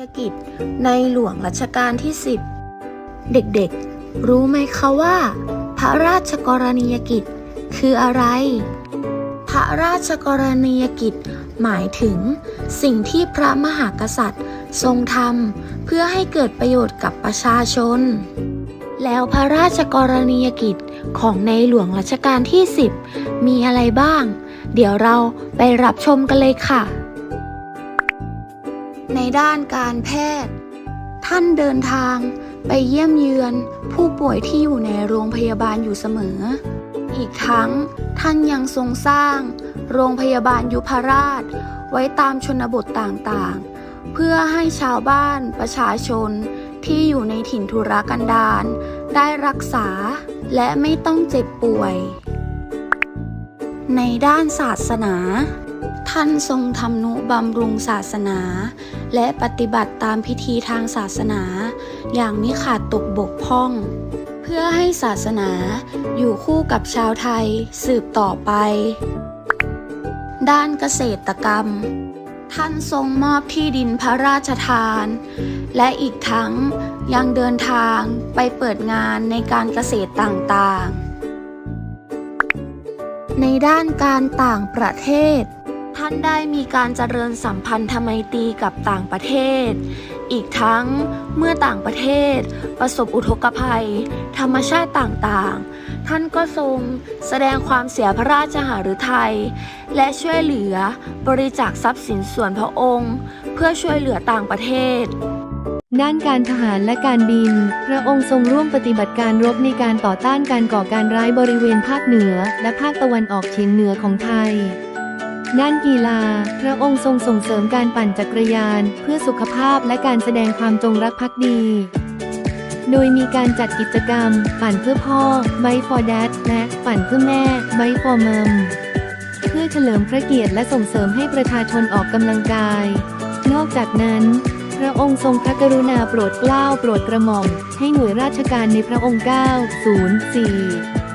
ยกิจในหลวงรัชกาลที่ 10 เด็กๆ รู้ไหมคะว่า พระราชกรณียกิจคืออะไร พระราชกรณียกิจหมายถึง สิ่งที่พระมหากษัตริย์ทรงทำเพื่อให้เกิดประโยชน์กับประชาชน แล้วพระราชกรณียกิจของในหลวงรัชกาลที่ 10 มีอะไรบ้าง เดี๋ยวเราไปรับชมกันเลยค่ะ ในด้านการแพทย์ ท่านเดินทางไปเยี่ยมเยือนผู้ป่วยที่อยู่ในโรงพยาบาลอยู่เสมอ อีกทั้งท่านยังทรงสร้าง โรงพยาบาลยุพราช ไว้ตามชนบทต่างๆ เพื่อให้ชาวบ้านประชาชนที่อยู่ในถิ่นทุรกันดารได้รักษาและไม่ต้องเจ็บป่วย ในด้านศาสนา ท่านทรงทำนุบำรุงศาสนา และปฏิบัติตามพิธีทางศาสนา อย่างมิขาดตกบกพร่อง เพื่อให้ศาสนาอยู่คู่กับชาวไทยสืบต่อไป ด้านเกษตรกรรม ท่านทรงมอบที่ดินพระราชทาน และอีกทั้งยังเดินทางไปเปิดงานในการเกษตรต่างๆ ในด้านการต่างประเทศ ท่านได้มีการเจริญสัมพันธไมตรีกับต่างประเทศ อีกทั้งเมื่อต่างประเทศ ประสบอุทกภัย ธรรมชาติต่างๆ ท่านก็ทรงแสดงความเสียพระราชหฤทัยและช่วยเหลือบริจาคทรัพย์สินส่วนพระองค์ เพื่อช่วยเหลือต่างประเทศด้านการทหารและการบิน พระองค์ทรงร่วมปฏิบัติการรบในการต่อต้านการก่อการร้ายบริเวณภาคเหนือ และภาคตะวันออกเฉียงเหนือของไทย ด้านกีฬา พระองค์ทรงส่งเสริมการปั่นจักรยาน เพื่อสุขภาพและการแสดงความจงรักภักดี โดยมีการจัดกิจกรรม ปั่นเพื่อพ่อ b i for Dad และปั่นเพื่อแม่ b i for Mom เพื่อเฉลิมพระเกียรติและส่งเสริมให้ประชาชนออกกำลังกาย นอกจากนั้น พระองค์ทรงพระกรุณาโปรดเกล้าโปรดกระหม่อม ให้หน่วยราชการในพระองค์904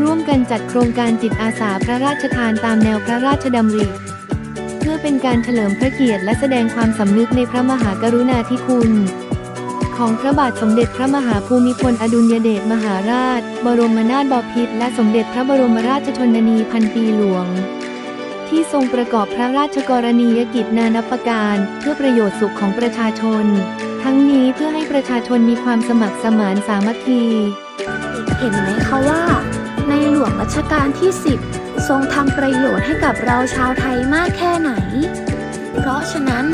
ร่วมกันจัดโครงการจิตอาสาพระราชทานตามแนวพระราชดำริ เพื่อเป็นการเฉลิมพระเกียรติและแสดงความสำนึกในพระมหากรุณาธิคุณ ของพระบาทสมเด็จพระมหาภูมิพลอดุลยเดชมหาราช บรมนาถบพิตรและสมเด็จพระบรมราชชนนีพันปีหลวง ที่ทรงประกอบพระราชกรณียกิจนานับประการ เพื่อประโยชน์สุขของประชาชน ทั้งนี้เพื่อให้ประชาชนมีความสมัครสมานสามัคคี เห็นไหมคะว่า ในหลวงรัชกาลที่ 10 ทรงทำประโยชน์ให้กับเราชาวไทยมากแค่ไหน เพราะฉะนั้น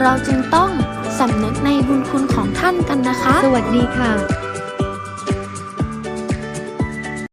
เราจึงต้องสำนึกในบุญคุณของท่านกันนะคะ สวัสดีค่ะ